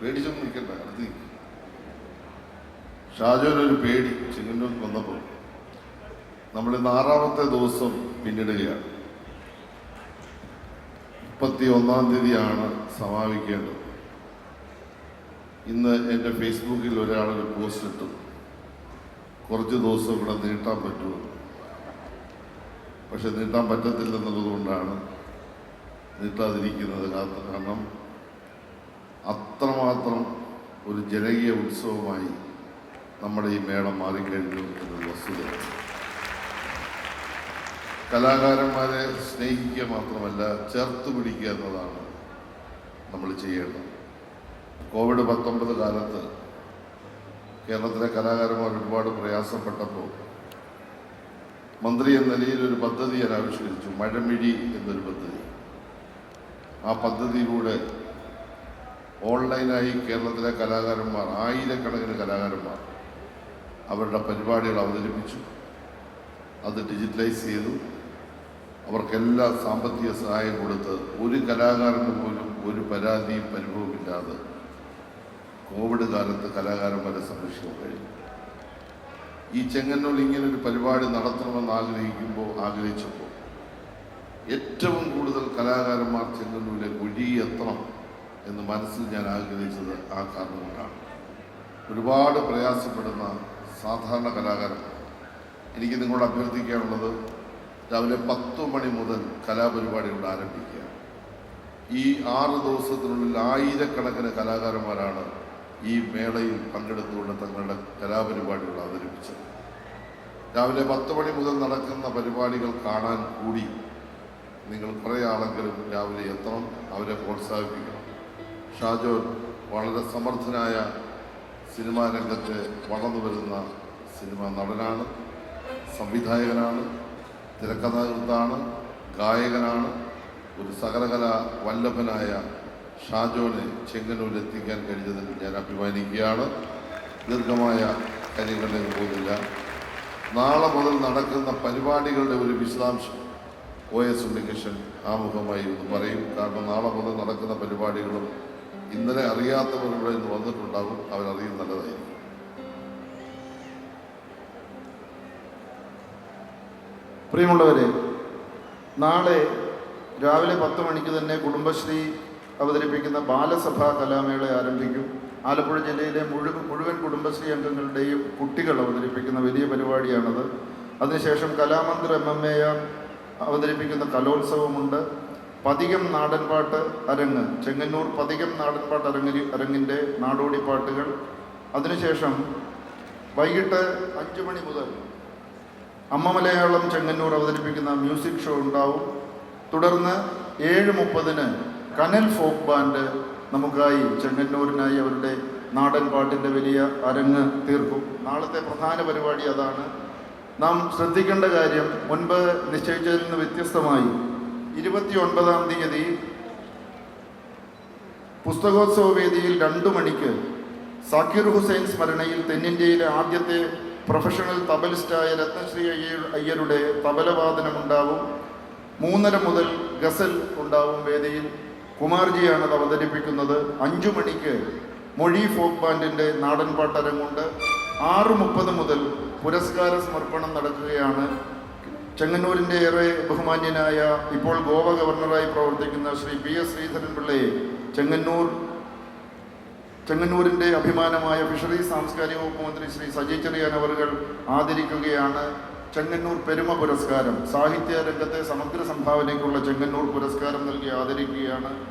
പേടിച്ചൊന്നും നിൽക്കണ്ട അടുത്ത്. ഷാജോനൊരു പേടി ചെങ്ങന്നൂർ വന്നപ്പോൾ നമ്മൾ ആറാമത്തെ ദിവസം പിന്നിടുകയാണ്. മുപ്പത്തി ഒന്നാം തീയതിയാണ് സമാപിക്കേണ്ടത്. ഇന്ന് എന്റെ ഫേസ്ബുക്കിൽ ഒരാളൊരു പോസ്റ്റ് ഇട്ടു. കുറച്ച് ദിവസം ഇവിടെ നീട്ടാൻ പറ്റുമോ? പക്ഷെ നീട്ടാൻ പറ്റത്തില്ലെന്നുള്ളതുകൊണ്ടാണ് നീട്ടാതിരിക്കുന്നത് കാരണം അത്രമാത്രം ഒരു ജനകീയ ഉത്സവമായി നമ്മുടെ ഈ മേളം മാറിക്കഴിഞ്ഞു എന്നത് വസ്തുത കലാകാരന്മാരെ സ്നേഹിക്കുക മാത്രമല്ല ചേർത്ത് പിടിക്കുക എന്നതാണ് നമ്മൾ ചെയ്യേണ്ടത്. കോവിഡ് പത്തൊമ്പത് കാലത്ത് കേരളത്തിലെ കലാകാരന്മാർ ഒരുപാട് പ്രയാസപ്പെട്ടപ്പോൾ മന്ത്രി എന്ന നിലയിൽ ഒരു പദ്ധതി ഞാൻ ആവിഷ്കരിച്ചു മഴമിഴി എന്നൊരു പദ്ധതി. ആ പദ്ധതിയിലൂടെ ഓൺലൈനായി കേരളത്തിലെ കലാകാരന്മാർ ആയിരക്കണക്കിന് കലാകാരന്മാർ അവരുടെ പരിപാടികൾ അവതരിപ്പിച്ചു. അത് ഡിജിറ്റലൈസ് ചെയ്തു. അവർക്കെല്ലാ സാമ്പത്തിക സഹായം കൊടുത്ത് ഒരു കലാകാരന് പോലും ഒരു പരാതിയും പരിഭവമില്ലാതെ കോവിഡ് കാലത്ത് കലാകാരന്മാരെ സംരക്ഷിക്കാൻ കഴിഞ്ഞു. ഈ ചെങ്ങന്നൂർ ഇങ്ങനൊരു പരിപാടി നടത്തണമെന്ന് ആഗ്രഹിക്കുമ്പോൾ ആഗ്രഹിച്ചപ്പോൾ ഏറ്റവും കൂടുതൽ കലാകാരന്മാർ ചെങ്ങന്നൂരിലേക്ക് ഒഴുകിയെത്തണം എന്ന് മനസ്സിൽ ഞാൻ ആഗ്രഹിച്ചത് ആ കാരണം കൊണ്ടാണ്. ഒരുപാട് പ്രയാസപ്പെടുന്ന സാധാരണ കലാകാരൻ. എനിക്ക് നിങ്ങളോട് അഭ്യർത്ഥിക്കാനുള്ളത് രാവിലെ പത്ത് മണി മുതൽ കലാപരിപാടികൾ ആരംഭിക്കുക. ഈ ആറ് ദിവസത്തിനുള്ളിൽ ആയിരക്കണക്കിന് കലാകാരന്മാരാണ് ഈ മേളയിൽ പങ്കെടുത്തുകൊണ്ട് തങ്ങളുടെ കലാപരിപാടികൾ അവതരിപ്പിച്ചത്. രാവിലെ പത്ത് മണി മുതൽ നടക്കുന്ന പരിപാടികൾ കാണാൻ കൂടി നിങ്ങൾ കുറേ ആളെങ്കിലും രാവിലെ എത്തണം അവരെ പ്രോത്സാഹിപ്പിക്കണം. ഷാജോൻ വളരെ സമർത്ഥനായ സിനിമാ രംഗത്ത് വളർന്നു വരുന്ന സിനിമാ നടനാണ് സംവിധായകനാണ് തിരക്കഥാകൃത്താണ് ഗായകനാണ്. ഒരു സകലകല വല്ലഭനായ ഷാജോനെ ചെങ്ങന്നൂരിൽ എത്തിക്കാൻ കഴിഞ്ഞതിൽ ഞാൻ അഭിമാനിക്കുകയാണ്. ദീർഘമായ കാര്യങ്ങളിലേക്ക് പോകുന്നില്ല. നാളെ മുതൽ നടക്കുന്ന പരിപാടികളുടെ ഒരു വിശദാംശം ഒ എസ് ഉണ്ണികൃഷ്ണൻ ആമുഖമായി ഒന്ന് പറയും. കാരണം നാളെ മുതൽ നടക്കുന്ന പരിപാടികളും ഇന്നലെ അറിയാത്തവർ ഇവിടെ നിന്ന് വന്നിട്ടുണ്ടാകും അവരറിയും നല്ലതായിരിക്കും. പ്രിയമുള്ളവരെ നാളെ രാവിലെ പത്ത് മണിക്ക് തന്നെ കുടുംബശ്രീ അവതരിപ്പിക്കുന്ന ബാലസഭാ കലാമേള ആരംഭിക്കും. ആലപ്പുഴ ജില്ലയിലെ മുഴുവൻ മുഴുവൻ കുടുംബശ്രീ അംഗങ്ങളുടെയും കുട്ടികൾ അവതരിപ്പിക്കുന്ന വലിയ പരിപാടിയാണത്. അതിനുശേഷം കലാമന്ദിർ എം എം എ അവതരിപ്പിക്കുന്ന കലോത്സവമുണ്ട്. പതികം നാടൻപാട്ട് അരങ്ങ് ചെങ്ങന്നൂർ പതികം നാടൻപാട്ട് അരങ്ങി അരങ്ങിന്റെ നാടോടി പാട്ടുകൾ. അതിനുശേഷം വൈകിട്ട് അഞ്ച് മണി മുതൽ അമ്മ മലയാളം ചെങ്ങന്നൂർ അവതരിപ്പിക്കുന്ന മ്യൂസിക് ഷോ ഉണ്ടാവും. തുടർന്ന് ഏഴ് മുപ്പതിന് കനൽ ഫോക്ക് ബാൻഡ് നമുക്കായി ചെങ്ങന്നൂരിനായി അവരുടെ നാടൻ പാട്ടിന്റെ വലിയ അരങ്ങ് തീർക്കും. നാളത്തെ പ്രധാന പരിപാടി അതാണ്. നാം ശ്രദ്ധിക്കേണ്ട കാര്യം മുൻപ് നിശ്ചയിച്ചതിൽ നിന്ന് വ്യത്യസ്തമായി ഇരുപത്തി ഒൻപതാം തീയതി പുസ്തകോത്സവ വേദിയിൽ രണ്ടു മണിക്ക് സാക്കിർ ഹുസൈൻ സ്മരണയിൽ തെന്നിന്ത്യയിലെ ആദ്യത്തെ പ്രൊഫഷണൽ തബലിസ്റ്റായ രത്നശ്രീ അയ്യർ അയ്യരുടെ തബലവാദനമുണ്ടാവും. മൂന്നര മുതൽ ഗസൽ ഉണ്ടാവും വേദിയിൽ. കുമാർജിയാണ് അത് അവതരിപ്പിക്കുന്നത്. അഞ്ചു മണിക്ക് മൊഴി ഫോക്ക് ബാൻഡിന്റെ നാടൻ പാട്ടരങ്ങുണ്ട്. ആറ് മുപ്പത് മുതൽ പുരസ്കാര സമർപ്പണം നടക്കുകയാണ് ചെങ്ങന്നൂരിന്റെ ഏറെ ബഹുമാന്യനായ ഇപ്പോൾ ഗോവ ഗവർണറായി പ്രവർത്തിക്കുന്ന ശ്രീ പി എസ് ശ്രീധരൻ പിള്ളയെ ചെങ്ങന്നൂർ ചെങ്ങന്നൂരിന്റെ അഭിമാനമായ ഫിഷറീസ് സാംസ്കാരിക വകുപ്പ് മന്ത്രി ശ്രീ സജി ചെറിയാൻ അവറുകൾ ആദരിക്കുകയാണ്. ചെങ്ങന്നൂർ പെരുമ പുരസ്കാരം സാഹിത്യ രംഗത്തെ സമഗ്ര സംഭാവനയ്ക്കുള്ള ചെങ്ങന്നൂർ പുരസ്കാരം നൽകി ആദരിക്കുകയാണ്.